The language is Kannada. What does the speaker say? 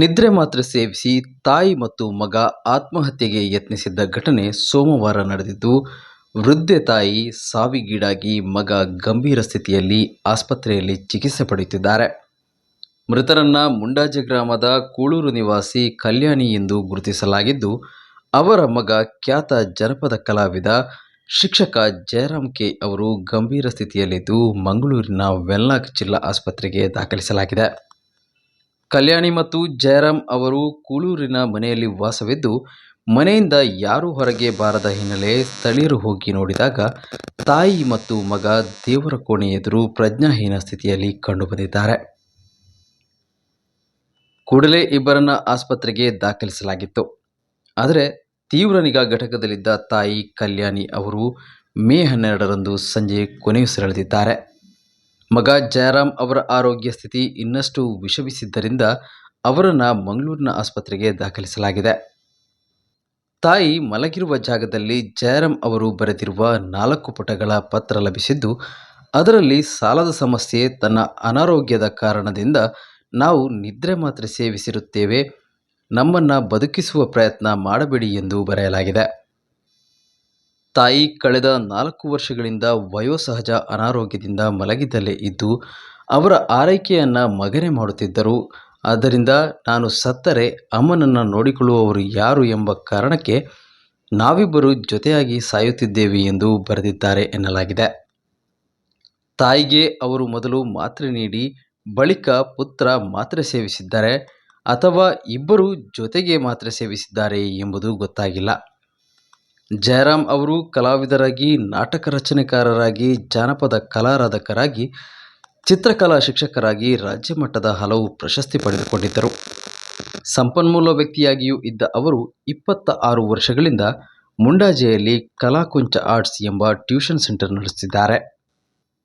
ನಿದ್ರೆ ಮಾತ್ರ ಸೇವಿಸಿ ತಾಯಿ ಮತ್ತು ಮಗ ಆತ್ಮಹತ್ಯೆಗೆ ಯತ್ನಿಸಿದ್ದ ಘಟನೆ ಸೋಮವಾರ ನಡೆದಿದ್ದು, ವೃದ್ಧೆ ತಾಯಿ ಸಾವಿಗೀಡಾಗಿ ಮಗ ಗಂಭೀರ ಸ್ಥಿತಿಯಲ್ಲಿ ಆಸ್ಪತ್ರೆಯಲ್ಲಿ ಚಿಕಿತ್ಸೆ ಪಡೆಯುತ್ತಿದ್ದಾರೆ. ಮೃತರನ್ನ ಮುಂಡಾಜೆ ಗ್ರಾಮದ ಕೂಳೂರು ನಿವಾಸಿ ಕಲ್ಯಾಣಿ ಎಂದು ಗುರುತಿಸಲಾಗಿದ್ದು, ಅವರ ಮಗ ಖ್ಯಾತ ಜನಪದ ಕಲಾವಿದ ಶಿಕ್ಷಕ ಜಯರಾಮ್ ಕೆ ಅವರು ಗಂಭೀರ ಸ್ಥಿತಿಯಲ್ಲಿದ್ದು, ಮಂಗಳೂರಿನ ವೆನ್ಲಾಕ್ ಜಿಲ್ಲಾ ಆಸ್ಪತ್ರೆಗೆ ದಾಖಲಿಸಲಾಗಿದೆ. ಕಲ್ಯಾಣಿ ಮತ್ತು ಜಯರಾಮ್ ಅವರು ಕೂಳೂರಿನ ಮನೆಯಲ್ಲಿ ವಾಸವಿದ್ದು, ಮನೆಯಿಂದ ಯಾರೂ ಹೊರಗೆ ಬಾರದ ಹಿನ್ನೆಲೆ ಸ್ಥಳೀಯರು ಹೋಗಿ ನೋಡಿದಾಗ ತಾಯಿ ಮತ್ತು ಮಗ ದೇವರ ಕೋಣೆ ಎದುರು ಪ್ರಜ್ಞಾಹೀನ ಸ್ಥಿತಿಯಲ್ಲಿ ಕಂಡುಬಂದಿದ್ದಾರೆ. ಕೂಡಲೇ ಇಬ್ಬರನ್ನ ಆಸ್ಪತ್ರೆಗೆ ದಾಖಲಿಸಲಾಗಿತ್ತು. ಆದರೆ ತೀವ್ರ ನಿಗಾ ಘಟಕದಲ್ಲಿದ್ದ ತಾಯಿ ಕಲ್ಯಾಣಿ ಅವರು ಮೇ ಹನ್ನೆರಡರಂದು ಸಂಜೆ ಕೊನೆಯುಸಿರೆಳೆದಿದ್ದಾರೆ. ಮಗ ಜಯರಾಮ್ ಅವರ ಆರೋಗ್ಯ ಸ್ಥಿತಿ ಇನ್ನಷ್ಟು ವಿಷಮಿಸಿದ್ದರಿಂದ ಅವರನ್ನು ಮಂಗಳೂರಿನ ಆಸ್ಪತ್ರೆಗೆ ದಾಖಲಿಸಲಾಗಿದೆ. ತಾಯಿ ಮಲಗಿರುವ ಜಾಗದಲ್ಲಿ ಜಯರಾಮ್ ಅವರು ಬರೆದಿರುವ ನಾಲ್ಕು ಪುಟಗಳ ಪತ್ರ ಲಭಿಸಿದ್ದು, ಅದರಲ್ಲಿ ಸಾಲದ ಸಮಸ್ಯೆ ತನ್ನ ಅನಾರೋಗ್ಯದ ಕಾರಣದಿಂದ ನಾವು ನಿದ್ರೆ ಮಾತ್ರ ಸೇವಿಸಿರುತ್ತೇವೆ, ನಮ್ಮನ್ನು ಬದುಕಿಸುವ ಪ್ರಯತ್ನ ಮಾಡಬೇಡಿ ಎಂದು ಬರೆಯಲಾಗಿದೆ. ತಾಯಿ ಕಳೆದ ನಾಲ್ಕು ವರ್ಷಗಳಿಂದ ವಯೋಸಹಜ ಅನಾರೋಗ್ಯದಿಂದ ಮಲಗಿದ್ದಲ್ಲೇ ಇದ್ದು, ಅವರ ಆರೈಕೆಯನ್ನು ಮಗನೆ ಮಾಡುತ್ತಿದ್ದರು. ಆದ್ದರಿಂದ ನಾನು ಸತ್ತರೆ ಅಮ್ಮನನ್ನು ನೋಡಿಕೊಳ್ಳುವವರು ಯಾರು ಎಂಬ ಕಾರಣಕ್ಕೆ ನಾವಿಬ್ಬರು ಜೊತೆಯಾಗಿ ಸಾಯುತ್ತಿದ್ದೇವೆ ಎಂದು ಬರೆದಿದ್ದಾರೆ ಎನ್ನಲಾಗಿದೆ. ತಾಯಿಗೆ ಅವರು ಮೊದಲು ಮಾತ್ರೆ ನೀಡಿ, ಬಳಿಕ ಪುತ್ರ ಮಾತ್ರೆ ಸೇವಿಸಿದ್ದಾರೆ ಅಥವಾ ಇಬ್ಬರು ಜೊತೆಗೆ ಮಾತ್ರೆ ಸೇವಿಸಿದ್ದಾರೆ ಎಂಬುದು ಗೊತ್ತಾಗಿಲ್ಲ. ಜಯರಾಮ್ ಅವರು ಕಲಾವಿದರಾಗಿ, ನಾಟಕ ರಚನೆಕಾರರಾಗಿ, ಜಾನಪದ ಕಲಾರಾಧಕರಾಗಿ, ಚಿತ್ರಕಲಾ ಶಿಕ್ಷಕರಾಗಿ ರಾಜ್ಯ ಮಟ್ಟದ ಹಲವು ಪ್ರಶಸ್ತಿ ಪಡೆದುಕೊಂಡಿದ್ದರು. ಸಂಪನ್ಮೂಲ ವ್ಯಕ್ತಿಯಾಗಿಯೂ ಇದ್ದ ಅವರು ಇಪ್ಪತ್ತ ಆರು ವರ್ಷಗಳಿಂದ ಮುಂಡಾಜೆಯಲ್ಲಿ ಕಲಾಕುಂಚ ಆರ್ಟ್ಸ್ ಎಂಬ ಟ್ಯೂಷನ್ ಸೆಂಟರ್ ನಡೆಸುತ್ತಿದ್ದಾರೆ.